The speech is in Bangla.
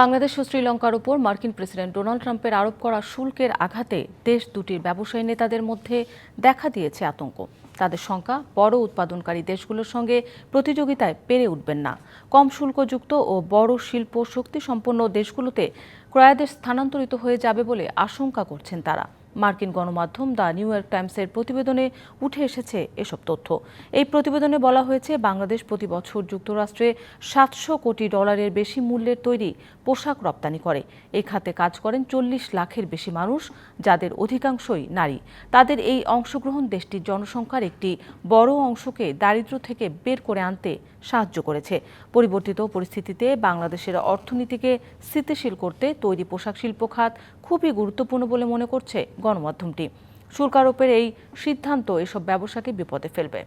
বাংলাদেশ ও শ্রীলঙ্কার উপর মার্কিন প্রেসিডেন্ট ডোনাল্ড ট্রাম্পের আরোপ করা শুল্কের আঘাতে দেশ দুটির ব্যবসায়ী নেতাদের মধ্যে দেখা দিয়েছে আতঙ্ক। তাদের শঙ্কা বড় উৎপাদনকারী দেশগুলোর সঙ্গে প্রতিযোগিতায় পেরে উঠবেন না। কম শুল্কযুক্ত ও বড় শিল্প শক্তি সম্পন্ন দেশগুলোতে ক্রয়াদেশ স্থানান্তরিত হয়ে যাবে বলে আশঙ্কা করছেন তারা। মার্কিন গণমাধ্যম দ্য নিউ ইয়র্ক টাইমসের প্রতিবেদনে উঠে এসেছে এসব তথ্য। এই প্রতিবেদনে বলা হয়েছে, বাংলাদেশ প্রতি বছর যুক্তরাষ্ট্রে সাতশো কোটি ডলারের বেশি মূল্যের তৈরি পোশাক রপ্তানি করে। এই খাতে কাজ করেন চল্লিশ লাখের বেশি মানুষ, যাদের অধিকাংশই নারী। তাদের এই অংশগ্রহণ দেশটির জনসংখ্যার একটি বড় অংশকে দারিদ্র্য থেকে বের করে আনতে সাহায্য করেছে। পরিবর্তিত পরিস্থিতিতে বাংলাদেশের অর্থনীতিকে স্থিতিশীল করতে তৈরি পোশাক শিল্প খাত খুবই গুরুত্বপূর্ণ বলে মনে করছে গণমাধ্যমটি। শুল্কারোপের এই সিদ্ধান্ত এসব ব্যবসাকে বিপদে ফেলবে।